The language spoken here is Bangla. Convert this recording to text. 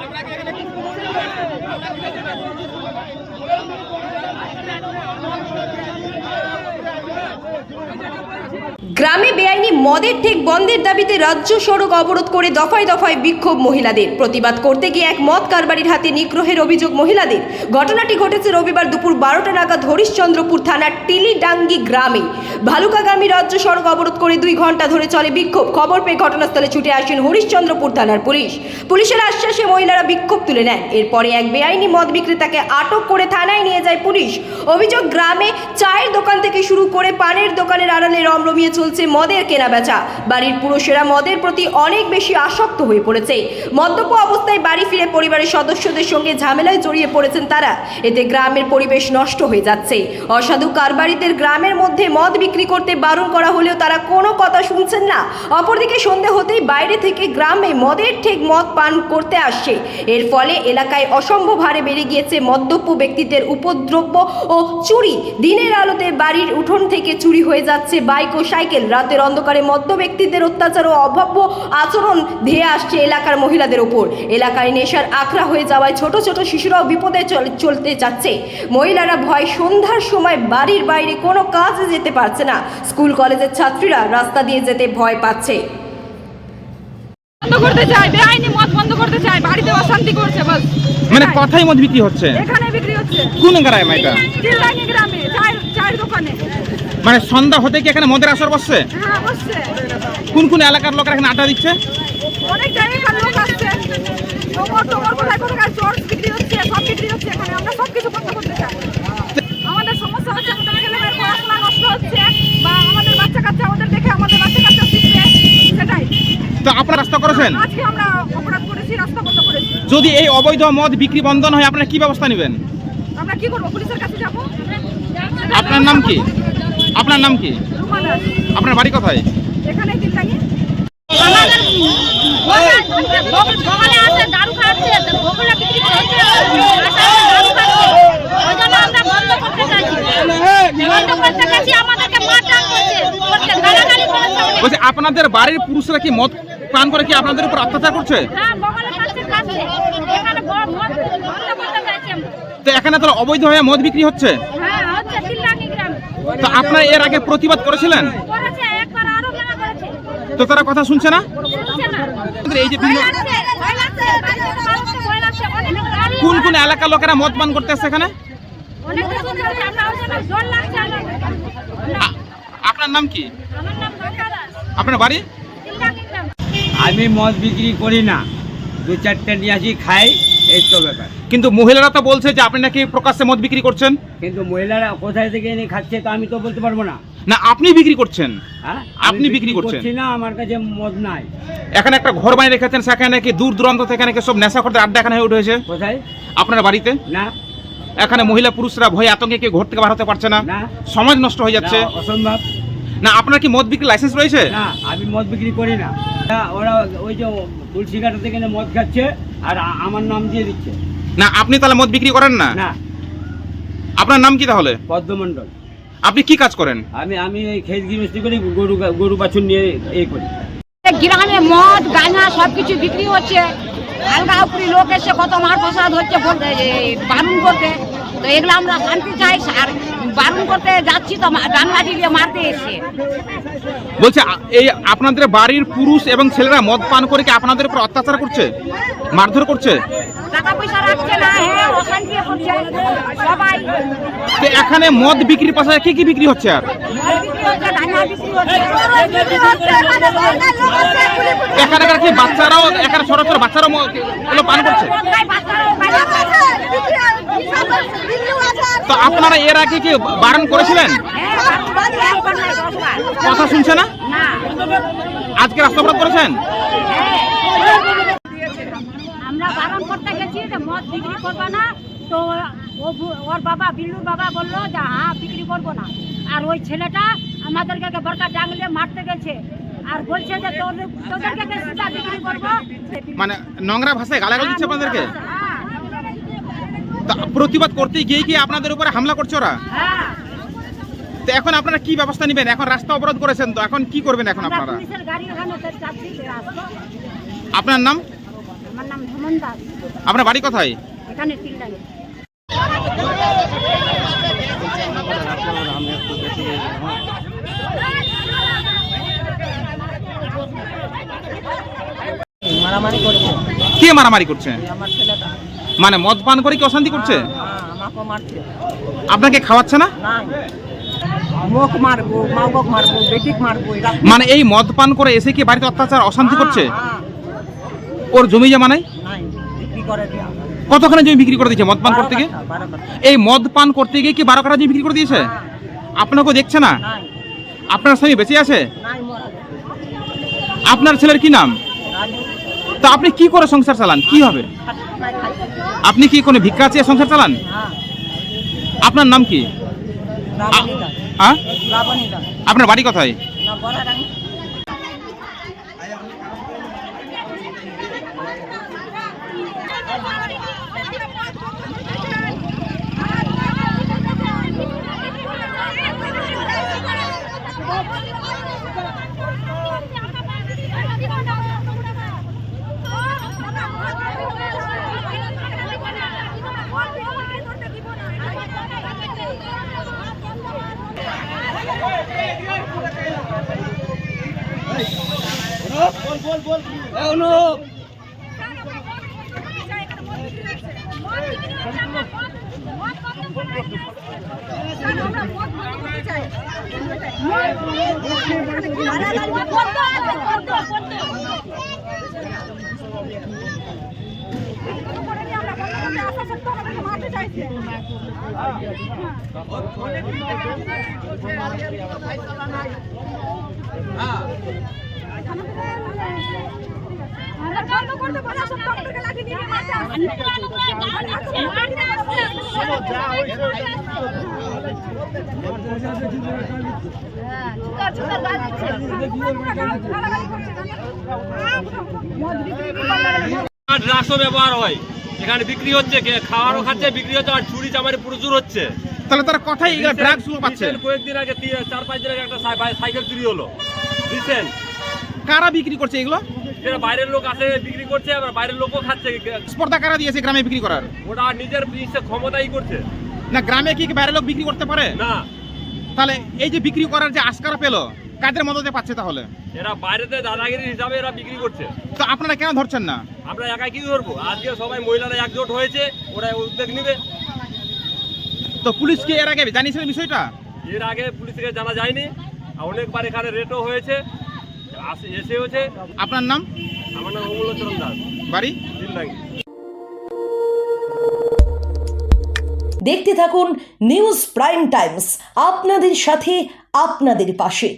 আমরা গ্রামে বেআইনি মদের ঠিক বন্ধের দাবিতে রাজ্য সড়ক অবরোধ করে দফায় দফায় বিক্ষোভ মহিলাদের। প্রতিবাদ করতে গিয়ে এক মদ কারবারির হাতে নিগ্রহের অভিযোগ মহিলাদের। ঘটনাটি ঘটেছে রবিবার দুপুর বারোটা নাগাদ হরিশ্চন্দ্রপুর থানার টিলিডাঙ্গি গ্রামে। ভালুকাগামী রাজ্য সড়ক অবরোধ করে দুই ঘণ্টা ধরে চলে বিক্ষোভ। খবর পেয়ে ঘটনাস্থলে ছুটে আসেন হরিশ্চন্দ্রপুর থানার পুলিশ। পুলিশের আশ্বাসে মহিলারা বিক্ষোভ তুলে নেন। এরপরে এক বেআইনি মদ বিক্রেতাকে আটক করে থানায় নিয়ে যায় পুলিশ। অভিযোগ, গ্রামে চায়ের দোকান থেকে শুরু করে পানের দোকানের আড়ালে রমরমিয়ে চলছে মদের কেনাবেচা। বাড়ির পুরুষেরা মদের প্রতি অনেক বেশি আসক্ত হয়ে পড়েছে। মদ্যপ অবস্থায় বাড়ি ফিরে পরিবারের সদস্যদের সঙ্গে ঝামেলায় জড়িয়ে পড়েছেন তারা। এতে গ্রামের পরিবেশ নষ্ট হয়ে যাচ্ছে। অসাধু কারবারিদের গ্রামের মধ্যে মদ বিক্রি করতে বারণ করা হলেও তারা কোনো কথা শুনছেন না। অপরদিকে সন্ধে হতেই বাইরে থেকে গ্রামে মদের ঠিক মদ পান করতে আসছে। এর ফলে এলাকায় অসম্ভব হারে বেড়ে গিয়েছে মদ্যপ ব্যক্তিদের উপদ্রব্য ও চুরি। দিনের আলোতে বাড়ির উঠোন থেকে চুরি হয়ে যাচ্ছে বাইক ও সাইকেল। রাতের অন্ধকারে মদ্য ব্যক্তিদের অত্যাচার ও অভব্য আচরণ ধেয়ে আসছে এলাকার মহিলাদের ওপর। এলাকায় নেশার আখড়া হয়ে যাওয়ায় ছোট ছোট শিশুরাও বিপদে চলতে যাচ্ছে। মহিলারা ভয় সন্ধ্যার সময় বাড়ির বাইরে কোনো কাজে যেতে পারছে না। স্কুল কলেজের ছাত্রীরা রাস্তা দিয়ে যেতে ভয় পাচ্ছে। বন্ধ করতে চাই বেআইনি মদ বন্ধ করতে চাই বাড়িতে অশান্তি করছে বাস। মানে কথাই মদ বিক্রি হচ্ছে? এখানে বিক্রি হচ্ছে। কোন গ্রামে এটা? চিল্লানি গ্রামে চায়ের চায়ের দোকানে। মানে সন্ধ্যা হতে কি এখানে মদের আসর বসছে? হ্যাঁ কোন কোন এলাকার লোকেরা এখানে আড্ডা দিচ্ছে? অনেক জায়গায় লোক আসছে। টোমর টোমর কোথায় কোথায় জর্জ বিক্রি হচ্ছে সব বিক্রি হচ্ছে এখানে। আমরা সব কিছু বন্ধ করতে চাই আমাদের সমস্যা হচ্ছে আমাদের ছেলেমেয়ের পড়াশোনা নষ্ট হচ্ছে বা আমাদের বাচ্চা কাচ্চা ওদের দেখে আমাদের বাচ্চা কাচ্চা শিখছে সেটাই। তো আপনারা রাস্তা করেছেন? আজকে আমরা অপরাধ করেছি রাস্তা বন্ধ করেছি। যদি এই অবৈধ মদ বিক্রি বন্ধ হয় আপনারা কি ব্যবস্থা নেবেন? আমরা কি করব? পুলিশের কাছে যাব? আপনার নাম কি? আপনার নাম কি? আপনার বাড়ি কোথায়? এখানে। বলছি আপনাদের বাড়ির পুরুষরা কি মদ পান করে কি আপনাদের উপর অত্যাচার করছে? হ্যাঁ তো এখানে তো অবৈধ হয়ে মদ বিক্রি হচ্ছে? তো আপনারা এর আগে প্রতিবাদ করেছিলেন? করেছে একবার আরও মেলা করেছে। তো তারা কথা শুনছে না? এই যে কোন কোন এলাকার লোকেরা মদ পান করতে আসছে এখানে? আপনার নাম কি? আপনার বাড়ি? আমি মদ বিক্রি করি না। দু চারটে নিয়ে আসি খাই এই তো ব্যাপার। কিন্তু মহিলারা তো বলছে যে আপনি নাকি প্রকাশ্যে মদ বিক্রি করছেন। কিন্তু মহিলারা কোথায় থেকে এনে খাচ্ছে তো আমি তো বলতে পারব না। না আপনি বিক্রি করছেন। হ্যাঁ? আপনি বিক্রি করছেন? করছি না আমার কাছে মদ নাই। এখানে একটা ঘর বানিয়ে রেখেছেন সেখানে নাকি দূর দূরান্ত থেকে নাকি সব নেশা করতে আড্ডা এখানে হয়ে উঠেছে? কোথায়? আপনার বাড়িতে? না। এখানে মহিলা পুরুষরা ভয়ে আতঙ্কে কেউ ঘর থেকে বার হতে পারছে না। সমাজ নষ্ট হয়ে যাচ্ছে। অসম্ভব। না আপনার কি মদ বিক্রি লাইসেন্স রয়েছে? না আমি মদ বিক্রি করি না, ওরা ওই যে তুলসী কাটা থেকে মদ খাচ্ছে আর আমার নাম দিয়ে দিচ্ছে। না আপনি তাহলে মদ বিক্রি করেন না? না। আপনার নাম কি তাহলে? পদ্মমণ্ডল। আপনি কি কাজ করেন? আমি আমি এই খেত গৃহস্থী করি গরু গরু বাছুর নিয়ে এই করি। গ্রামে মদ গাঁজা সব কিছু বিক্রি হচ্ছে। আলগা উপরি লোক এসে কত মার প্রসাদ হচ্ছে বারণ করতে। তো এগুলো আমরা শান্তি চাই আর বারণ করতে যাচ্ছি তো ডাংলাটি দিয়ে মারতে এসে। বলছে এই আপনাদের বাড়ির পুরুষ এবং ছেলেরা মদ পান করে কি আপনাদের উপর অত্যাচার করছে? মারধর করছে? টাকা পয়সা রাখছে না হ্যাঁ অশান্তি করছে। সবাই তো এখানে মদ বিক্রির পাশে কি কি বিক্রি হচ্ছে আর? এখানে কি বাচ্চারাও এখানে ছোট ছোট বাচ্চারাও পান করছে। তো আপনারা এর আগে কি বারণ করেছিলেন? কথা শুনছে না? আজকে রাস্তা অবরোধ করেছেন? আমরা মদ বিক্রি করবে না। তো ওর বাবা বিল্লুর বাবা বলল যে হ্যাঁ বিক্রি করব না। আর ওই ছেলেটা আমাদেরকে বরকা ডাঙলে মারতে গেছে। আর বলছে যে তোদেরকে বিক্রি করব। মানে নোংরা ভাষায় গালাগাল দিচ্ছে আপনাদেরকে? হ্যাঁ তা প্রতিবাদ করতে গিয়ে কি আপনাদের উপরে হামলা করছে ওরা? হ্যাঁ। তো এখন আপনারা কি ব্যবস্থা নেবেন? এখন রাস্তা অবরোধ করেছেন তো এখন কি করবেন এখন আপনারা? আপনার নাম? আমার নাম ধমন দাস। আপনার বাড়ি কোথায়? মারামারি করছে কে মারামারি করছে? আমার ছেলেটা। মানে মদ পান করে কি অশান্তি করছে? আপনাকে খাওয়াচ্ছে না? মানে এই মদ পান করে এসে কি বাড়িতে অত্যাচার অশান্তি করছে? ওর জমি জমা নাই? নাই বিক্রি করে কতখানি জমি বিক্রি করে দিয়েছে মদ পান করতে গিয়ে। এই মদ পান করতে গিয়ে কি বারো কাঠা জমি বিক্রি করে দিয়েছে? আপনাকেও দেখছে না? আপনার স্বামী বেঁচে আছে? আপনার ছেলের কি নাম? তো আপনি কি করে সংসার চালান? কি হবে? আপনি কি কোনো ভিক্ষা চেয়ে সংসার চালান? আপনার নাম কি? আপনার বাড়ি কোথায়? না বড় ড্রাগসও ব্যবহার হয়। এখানে বিক্রি হচ্ছে খাওয়ারও খাচ্ছে বিক্রি হচ্ছে আর চুরি চামারি প্রচুর হচ্ছে। তাহলে তারা কথাই ড্রাগস পাচ্ছে। কয়েকদিন আগে চার পাঁচ দিন আগে একটা সাইকেল চুরি হলো। রিসেন্ট। কারা বিক্রি করছে এগুলো? বাইরের লোক আসে বিক্রি করছে আবার বাইরের লোকও খাচ্ছে। স্পর্ধা কারা দিয়েছে গ্রামে বিক্রি করার? ওটা নিজের ক্ষমতাই করছে। না গ্রামে কি বাইরের লোক বিক্রি করতে পারে? না। তাহলে এই যে বিক্রি করার যে আস্কারা পেল কাদের মদতে পাচ্ছে তাহলে? এরা বাইরেতে দাদাগিরি হিসাবে এরা বিক্রি করছে। তো আপনারা কেন ধরছেন না? আমরা একাই কি করব আজকে সবাই মহিলারা একজোট হয়েছে ওরা উদ্যোগ নিবে। তো পুলিশকে এর আগে জানিয়েছিলেন বিষয়টা? এর আগে পুলিশকে জানা যায়নি অনেকবার এখানে রেটও হয়েছে। এসে আপনার নাম? আমার নাম অমূল্যচরণ দাস। বাড়ি? দেখতে থাকুন নিউজ প্রাইম টাইমস আপনাদের সাথে আপনাদের পাশে।